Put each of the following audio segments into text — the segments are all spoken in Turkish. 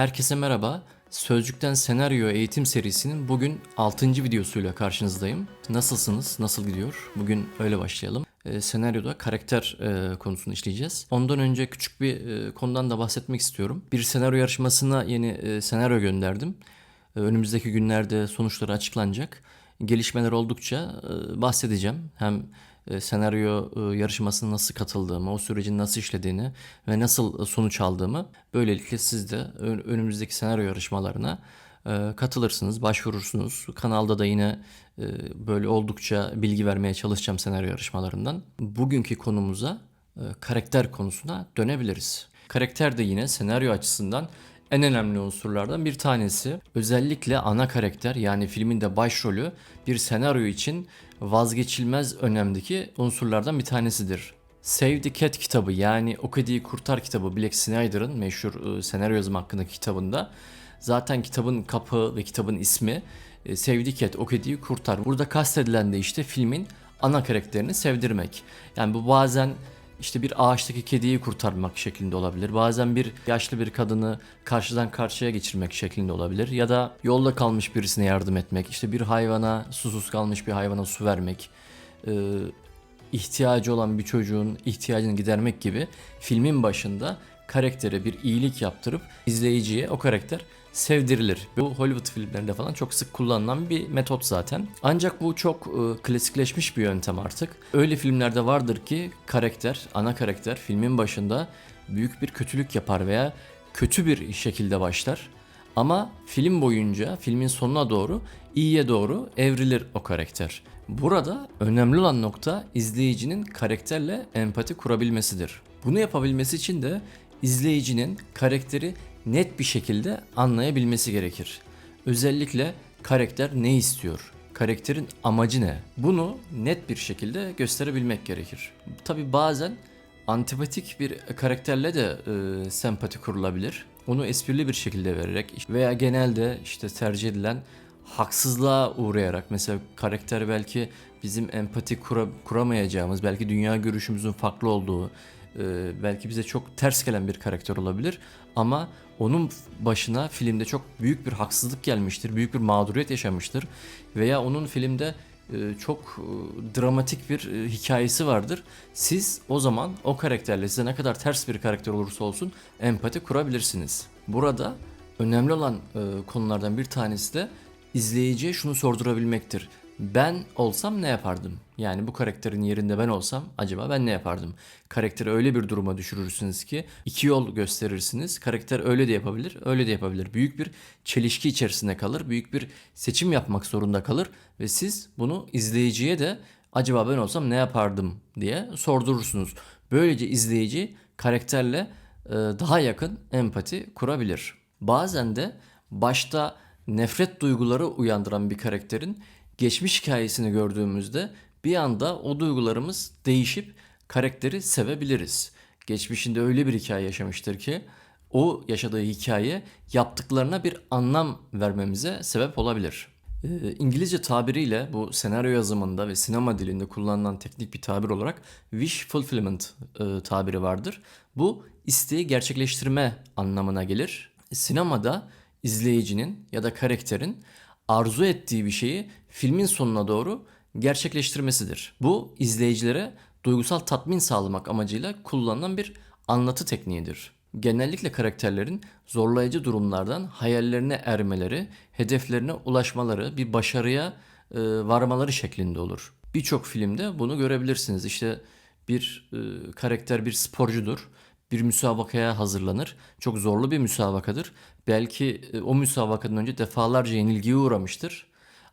Herkese merhaba. Sözcükten Senaryo Eğitim serisinin bugün 6. videosuyla karşınızdayım. Nasılsınız? Nasıl gidiyor? Bugün öyle başlayalım. Ee, senaryoda karakter e, konusunu işleyeceğiz. Ondan önce küçük bir e, konudan da bahsetmek istiyorum. Bir senaryo yarışmasına yeni e, senaryo gönderdim. E, önümüzdeki günlerde sonuçları açıklanacak. Gelişmeler oldukça e, bahsedeceğim. Hem e, senaryo e, yarışmasına nasıl katıldığımı, o sürecin nasıl işlediğini ve nasıl e, sonuç aldığımı böylelikle siz de ön- önümüzdeki senaryo yarışmalarına e, katılırsınız, başvurursunuz. Kanalda da yine e, böyle oldukça bilgi vermeye çalışacağım senaryo yarışmalarından. Bugünkü konumuza e, karakter konusuna dönebiliriz. Karakter de yine senaryo açısından en önemli unsurlardan bir tanesi. Özellikle ana karakter yani filmin de başrolü bir senaryo için vazgeçilmez önemdeki unsurlardan bir tanesidir. Save the Cat kitabı yani O Kediyi Kurtar kitabı Black Snyder'ın meşhur e, senaryo yazımı hakkındaki kitabında zaten kitabın kapağı ve kitabın ismi e, Save the Cat O Kediyi Kurtar. Burada kastedilen de işte filmin ana karakterini sevdirmek. Yani bu bazen işte bir ağaçtaki kediyi kurtarmak şeklinde olabilir. Bazen bir yaşlı bir kadını karşıdan karşıya geçirmek şeklinde olabilir. Ya da yolda kalmış birisine yardım etmek. İşte bir hayvana, susuz kalmış bir hayvana su vermek. Ee, ihtiyacı olan bir çocuğun ihtiyacını gidermek gibi filmin başında karaktere bir iyilik yaptırıp izleyiciye o karakter sevdirilir. Bu Hollywood filmlerinde falan çok sık kullanılan bir metot zaten. Ancak bu çok e, klasikleşmiş bir yöntem artık. Öyle filmlerde vardır ki karakter, ana karakter filmin başında büyük bir kötülük yapar veya kötü bir şekilde başlar. Ama film boyunca, filmin sonuna doğru iyiye doğru evrilir o karakter. Burada önemli olan nokta izleyicinin karakterle empati kurabilmesidir. Bunu yapabilmesi için de izleyicinin karakteri net bir şekilde anlayabilmesi gerekir. Özellikle karakter ne istiyor? Karakterin amacı ne? Bunu net bir şekilde gösterebilmek gerekir. Tabi bazen antipatik bir karakterle de e, sempati kurulabilir. Onu esprili bir şekilde vererek veya genelde işte tercih edilen haksızlığa uğrayarak mesela karakter belki bizim empati kura- kuramayacağımız belki dünya görüşümüzün farklı olduğu e, belki bize çok ters gelen bir karakter olabilir ama onun başına filmde çok büyük bir haksızlık gelmiştir, büyük bir mağduriyet yaşamıştır veya onun filmde e, çok e, dramatik bir e, hikayesi vardır. Siz o zaman o karakterle size ne kadar ters bir karakter olursa olsun empati kurabilirsiniz. Burada önemli olan konulardan bir tanesi de izleyiciye şunu sordurabilmektir. Ben olsam ne yapardım? Yani bu karakterin yerinde ben olsam acaba ben ne yapardım? Karakteri öyle bir duruma düşürürsünüz ki iki yol gösterirsiniz. Karakter öyle de yapabilir, öyle de yapabilir. Büyük bir çelişki içerisinde kalır. Büyük bir seçim yapmak zorunda kalır ve siz bunu izleyiciye de acaba ben olsam ne yapardım diye sordurursunuz. Böylece izleyici karakterle e, daha yakın empati kurabilir. Bazen de başta nefret duyguları uyandıran bir karakterin geçmiş hikayesini gördüğümüzde bir anda o duygularımız değişip karakteri sevebiliriz. Geçmişinde öyle bir hikaye yaşamıştır ki o yaşadığı hikaye yaptıklarına bir anlam vermemize sebep olabilir. Ee, İngilizce tabiriyle bu senaryo yazımında ve sinema dilinde kullanılan teknik bir tabir olarak wish fulfillment e, tabiri vardır. Bu isteği gerçekleştirme anlamına gelir. Sinemada izleyicinin ya da karakterin arzu ettiği bir şeyi filmin sonuna doğru gerçekleştirmesidir. Bu izleyicilere duygusal tatmin sağlamak amacıyla kullanılan bir anlatı tekniğidir. Genellikle karakterlerin zorlayıcı durumlardan hayallerine ermeleri, hedeflerine ulaşmaları, bir başarıya e, varmaları şeklinde olur. Birçok filmde bunu görebilirsiniz. İşte bir e, karakter bir sporcudur. Bir müsabakaya hazırlanır. Çok zorlu bir müsabakadır. Belki e, o müsabakadan önce defalarca yenilgiye uğramıştır.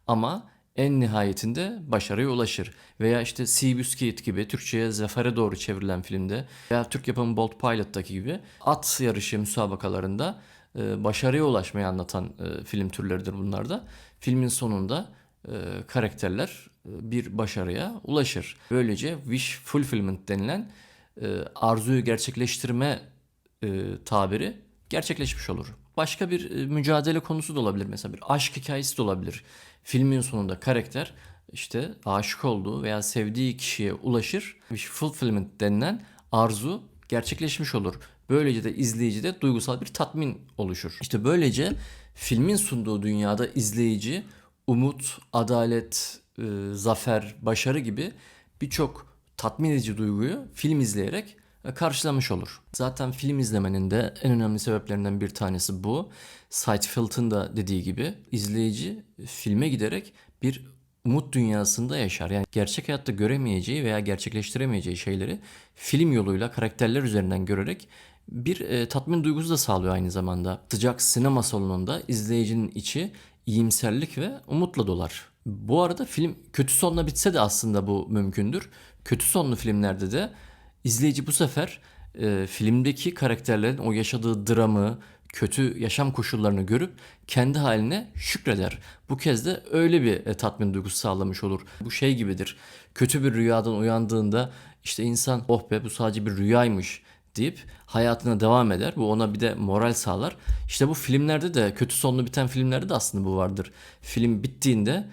Ama en nihayetinde başarıya ulaşır. Veya işte Seabiscuit gibi Türkçe'ye zafere doğru çevrilen filmde veya Türk yapımı Bolt Pilot'taki gibi at yarışı müsabakalarında e, başarıya ulaşmayı anlatan e, film türleridir bunlar da. Filmin sonunda e, karakterler bir başarıya ulaşır. Böylece wish fulfillment denilen arzuyu gerçekleştirme tabiri gerçekleşmiş olur. Başka bir e, mücadele konusu da olabilir mesela bir aşk hikayesi de olabilir. Filmin sonunda karakter işte aşık olduğu veya sevdiği kişiye ulaşır. Wish fulfillment denilen arzu gerçekleşmiş olur. Böylece de izleyicide duygusal bir tatmin oluşur. İşte böylece filmin sunduğu dünyada izleyici umut, adalet, e, zafer, başarı gibi birçok tatmin edici duyguyu film izleyerek karşılamış olur. Zaten film izlemenin de en önemli sebeplerinden bir tanesi bu. Seinfeld'in da dediği gibi izleyici filme giderek bir umut dünyasında yaşar. Yani gerçek hayatta göremeyeceği veya gerçekleştiremeyeceği şeyleri film yoluyla karakterler üzerinden görerek bir e, tatmin duygusu da sağlıyor aynı zamanda. Sıcak sinema salonunda izleyicinin içi iyimserlik ve umutla dolar. Bu arada film kötü sonla bitse de aslında bu mümkündür. Kötü sonlu filmlerde de izleyici bu sefer e, filmdeki karakterlerin o yaşadığı dramı, kötü yaşam koşullarını görüp kendi haline şükreder. Bu kez de öyle bir e, tatmin duygusu sağlamış olur. Bu şey gibidir. Kötü bir rüyadan uyandığında işte insan oh be bu sadece bir rüyaymış deyip hayatına devam eder. Bu ona bir de moral sağlar. İşte bu filmlerde de kötü sonlu biten filmlerde de aslında bu vardır. Film bittiğinde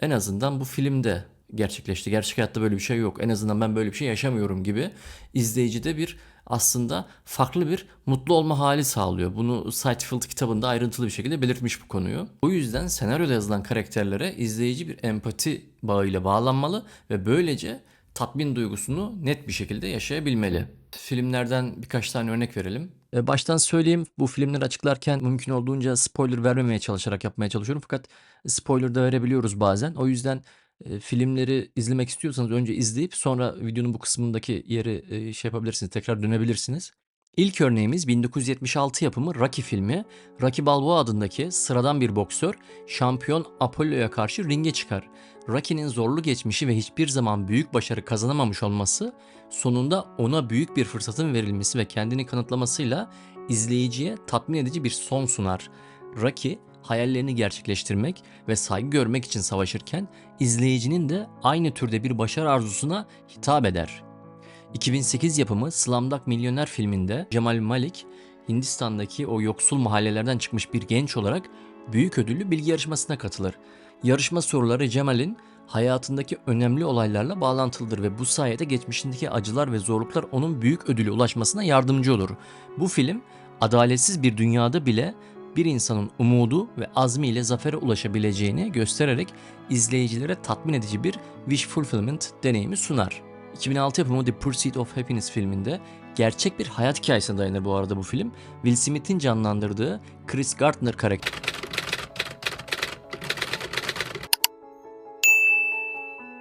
en azından bu filmde gerçekleşti. Gerçek hayatta böyle bir şey yok. En azından ben böyle bir şey yaşamıyorum gibi izleyicide bir aslında farklı bir mutlu olma hali sağlıyor. Bunu Seinfeld kitabında ayrıntılı bir şekilde belirtmiş bu konuyu. O yüzden senaryoda yazılan karakterlere izleyici bir empati bağıyla bağlanmalı ve böylece tatmin duygusunu net bir şekilde yaşayabilmeli. Filmlerden birkaç tane örnek verelim. E, Baştan söyleyeyim bu filmleri açıklarken mümkün olduğunca spoiler vermemeye çalışarak yapmaya çalışıyorum. Fakat spoiler da verebiliyoruz bazen. O yüzden filmleri izlemek istiyorsanız önce izleyip sonra videonun bu kısmındaki yeri şey yapabilirsiniz. Tekrar dönebilirsiniz. İlk örneğimiz 1976 yapımı Rocky filmi. Rocky Balboa adındaki sıradan bir boksör şampiyon Apollo'ya karşı ringe çıkar. Rocky'nin zorlu geçmişi ve hiçbir zaman büyük başarı kazanamamış olması sonunda ona büyük bir fırsatın verilmesi ve kendini kanıtlamasıyla izleyiciye tatmin edici bir son sunar. Rocky hayallerini gerçekleştirmek ve saygı görmek için savaşırken izleyicinin de aynı türde bir başarı arzusuna hitap eder. 2008 yapımı Slumdog Milyoner filminde Cemal Malik Hindistan'daki o yoksul mahallelerden çıkmış bir genç olarak büyük ödüllü bilgi yarışmasına katılır. Yarışma soruları Cemal'in hayatındaki önemli olaylarla bağlantılıdır ve bu sayede geçmişindeki acılar ve zorluklar onun büyük ödüle ulaşmasına yardımcı olur. Bu film adaletsiz bir dünyada bile bir insanın umudu ve azmiyle zafere ulaşabileceğini göstererek izleyicilere tatmin edici bir wish fulfillment deneyimi sunar. 2006 yapımı The Pursuit of Happiness filminde gerçek bir hayat hikayesine dayanır bu arada bu film. Will Smith'in canlandırdığı Chris Gardner karakter